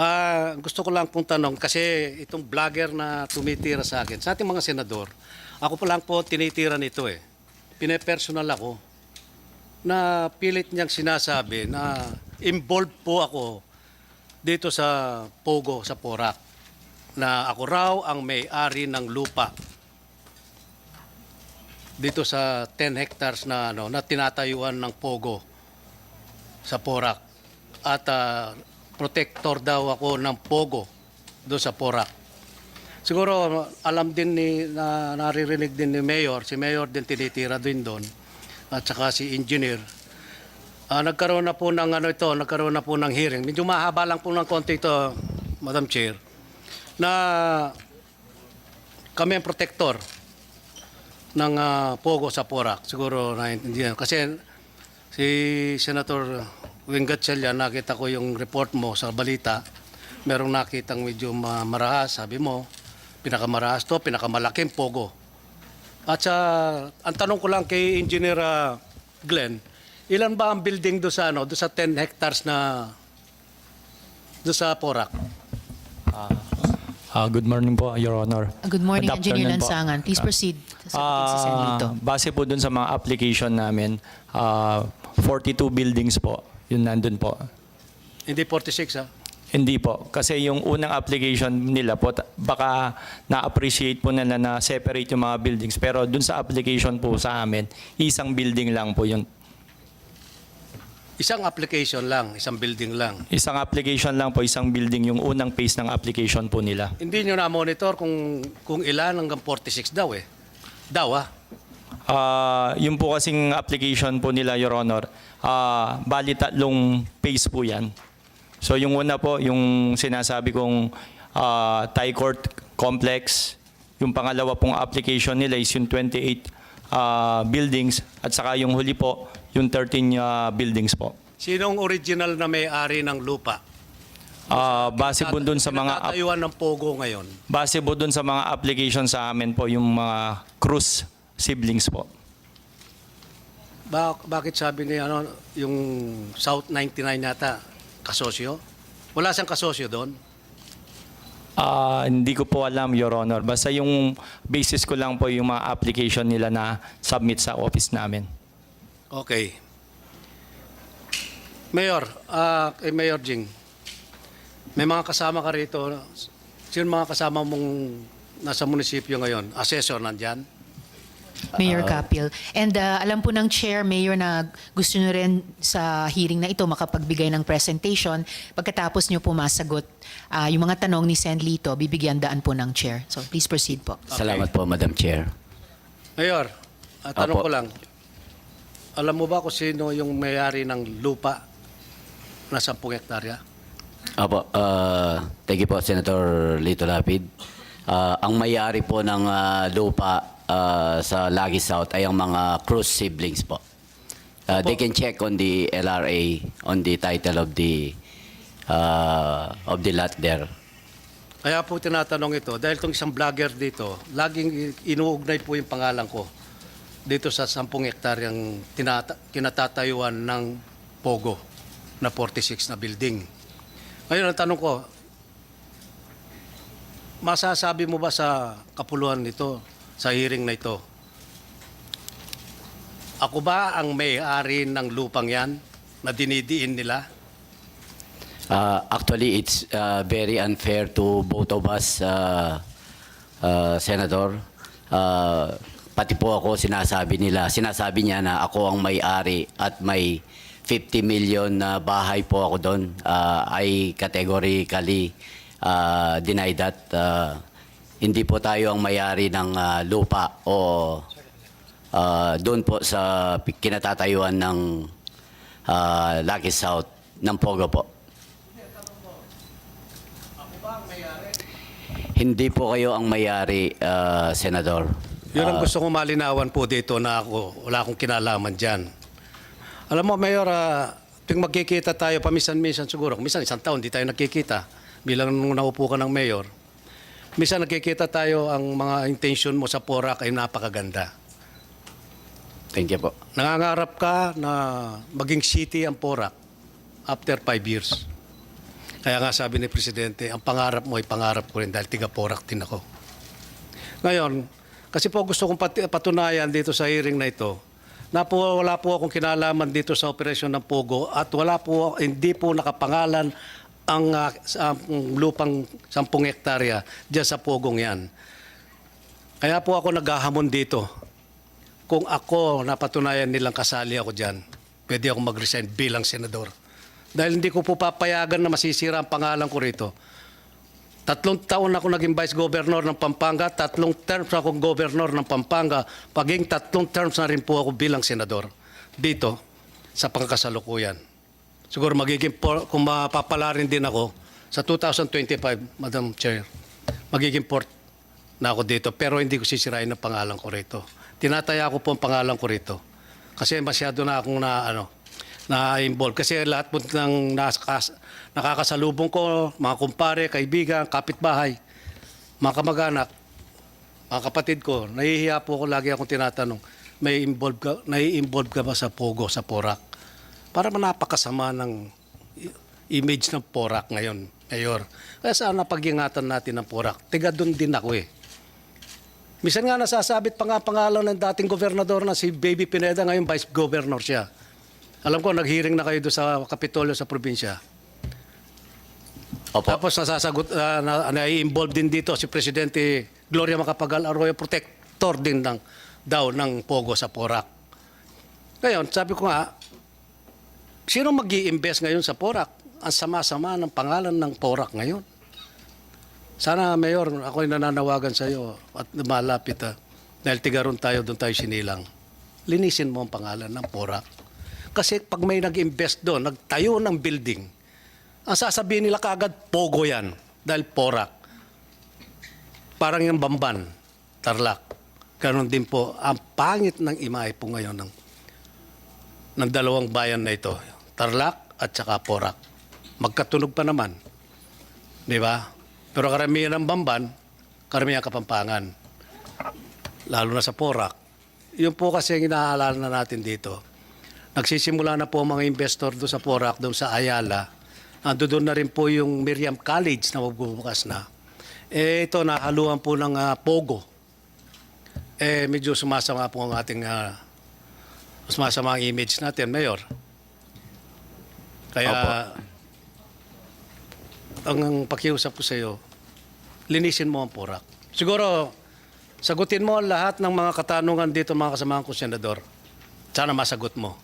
Ah, gusto ko lang pong tanong kasi itong vlogger na tumitira sa akin, sa ating mga senador, ako pa lang po tinitira nito eh. Pinepersonal ako na pilit niyang sinasabi na involved po ako dito sa Pogo, sa Porac, na ako raw ang may-ari ng lupa dito sa 10 hectares na ano na tinatayuan ng Pogo sa Porac at ah, protector daw ako ng Pogo doon sa Porac. Siguro alam din ni na naririnig din ni Mayor, si Mayor din tinitira din doon at saka si engineer. Ah, nagkaroon na po ng ano ito, nagkaroon na po ng hearing. Medyo mahaba lang po ng konti ito, Madam Chair, na kami ang protector ng ah, Pogo sa Porac. Siguro naiintindihan. Kasi si Senator Wing Gatchalian, nakita ko yung report mo sa balita. Merong nakitang medyo ma- marahas, sabi mo. Pinakamarahas to, pinakamalaking Pogo. At sa, ang tanong ko lang kay Engineer ah, Glenn, ilan ba ang building do sa, ano, do sa 10 hectares na do sa Porac? Ah, good morning po, Your Honor. Good morning, Good Engineer. Lansangan. Please proceed. Lito. Ah, base po dun sa mga application namin, ah, 42 buildings po, yun nandun po. Hindi 46 ha? Hindi po. Kasi yung unang application nila po, baka na-appreciate po nila na separate yung mga buildings. Pero dun sa application po sa amin, isang building lang po yun. Isang application lang, isang building lang. Isang application lang po, isang building, yung unang phase ng application po nila. Hindi nyo na-monitor kung, kung ilan hanggang 46 daw eh. Daw ah. Ah, yung po kasing application po nila, Your Honor, ah, bali tatlong phase po yan. So yung una po, yung sinasabi kong ah, Thai Court Complex, yung pangalawa pong application nila is yung 28 ah, buildings, at saka yung huli po, yung 13 ah, buildings po. Sinong original na may-ari ng lupa? Ah, base po dun sa mga Pinatayuan ng Pogo ngayon. base po dun sa mga application sa amin po yung mga Cruz siblings po. Ba- bakit sabi ni ano, yung South 99 yata, kasosyo? Wala siyang kasosyo doon? Ah, hindi ko po alam, Your Honor. Basta yung basis ko lang po yung mga application nila na submit sa office namin. Okay. Mayor, ah, kay Mayor Jing, may mga kasama ka rito. Sino mga kasama mong nasa munisipyo ngayon? Assessor nandyan? Mayor Capil. And uh, alam po ng Chair, Mayor, na gusto nyo rin sa hearing na ito makapagbigay ng presentation. Pagkatapos nyo po masagot ah, yung mga tanong ni Sen. Lito, bibigyan daan po ng Chair. So please proceed po. Salamat po, Madam Chair. Mayor, ah, tanong Apo. ko lang. Alam mo ba kung sino yung may-ari ng lupa na 10 hektarya? Apo, uh, thank you po, Senator Lito Lapid. Ah, ang mayari po ng ah, lupa ah, sa Lagi South ay ang mga Cruz siblings po. Ah, they can check on the LRA, on the title of the ah, of the lot there. Kaya po tinatanong ito, dahil itong isang vlogger dito, laging inuugnay po yung pangalan ko dito sa 10 hektaryang tinata- kinatatayuan ng Pogo na 46 na building. Ngayon, ang tanong ko, masasabi mo ba sa kapuluhan nito, sa hearing na ito, ako ba ang may-ari ng lupang yan na dinidiin nila? Uh, actually, it's uh, very unfair to both of us, uh, uh, Senator. Uh, pati po ako sinasabi nila, sinasabi niya na ako ang may-ari at may 50 million na bahay po ako doon. Uh, I categorically uh, deny that. Uh, hindi po tayo ang may-ari ng uh, lupa o uh, doon po sa kinatatayuan ng uh, Lucky South ng Pogo po. Hindi po kayo ang mayari, ah, Senador. Yun ang Ah, gusto kong malinawan po dito na ako, wala akong kinalaman dyan. Alam mo, Mayor, uh, tuwing magkikita tayo, paminsan-minsan siguro, minsan isang taon, di tayo nagkikita, bilang nung naupo ka ng Mayor, minsan nagkikita tayo, ang mga intention mo sa Porac ay napakaganda. Thank you po. Nangangarap ka na maging city ang Porac after five years. Kaya nga sabi ni Presidente, ang pangarap mo ay pangarap ko rin dahil tiga-porak din ako. Ngayon, kasi po gusto kong pati- patunayan dito sa hearing na ito, na po wala po akong kinalaman dito sa operasyon ng Pogo at wala po, hindi po nakapangalan ang ang lupang 10 hektarya diyan sa Pogong yan. Kaya po ako naghahamon dito. Kung ako napatunayan nilang kasali ako dyan, pwede ako mag-resign bilang senador. Dahil hindi ko po papayagan na masisira ang pangalan ko rito. Tatlong taon ako naging vice governor ng Pampanga, tatlong terms akong governor ng Pampanga, paging tatlong terms na rin po ako bilang senador dito sa pangkasalukuyan. Siguro magiging, por, kung mapapala rin din ako, sa 2025, Madam Chair, magiging port na ako dito, pero hindi ko sisirain ang pangalan ko rito. Tinataya ko po ang pangalan ko rito. Kasi masyado na akong na, ano, na-involve. Kasi lahat po ng nakas, nakakasalubong ko, mga kumpare, kaibigan, kapitbahay, mga kamag-anak, mga kapatid ko, nahihiya po ako, lagi akong tinatanong, may involve ka, nai-involve ka ba sa Pogo, sa Porak? Para manapakasama ng image ng Porak ngayon, Mayor. Kaya sana pag-ingatan natin ng Porak. Tiga doon din ako eh. Misan nga nasasabit pa nga pangalan ng dating gobernador na si Baby Pineda, ngayon vice governor siya. Alam ko, nag-hearing na kayo doon sa Kapitolyo sa probinsya. Opo. Tapos nasasagot, uh, na, na-involve din dito si Presidente Gloria Macapagal Arroyo, protector din ng, daw ng Pogo sa Porac. Ngayon, sabi ko nga, sino mag invest ngayon sa Porac? Ang sama-sama ng pangalan ng Porac ngayon. Sana, Mayor, ako'y nananawagan sa iyo at malapit ha. Dahil tigaron tayo, doon tayo sinilang. Linisin mo ang pangalan ng Porac. Kasi pag may nag-invest doon, nagtayo ng building, ang sasabihin nila kaagad, pogo yan. Dahil porak. Parang yung bamban, tarlak. Ganon din po. Ang pangit ng imahe po ngayon ng, ng dalawang bayan na ito. Tarlak at saka porak. Magkatunog pa naman. Di ba? Pero karamihan ng bamban, karamihan kapampangan. Lalo na sa porak. Yun po kasi ang inaalala na natin dito. Nagsisimula na po mga investor doon sa Porac, doon sa Ayala. Ando doon na rin po yung Miriam College na magbubukas na. Eh ito, nahaluan po ng ah, Pogo. Eh medyo sumasama po ang ating uh, sumasama ang image natin, Mayor. Kaya ang, ang pakiusap ko sa iyo, linisin mo ang Porac. Siguro, sagutin mo lahat ng mga katanungan dito mga kasamahan ko, Senador. Sana masagot mo.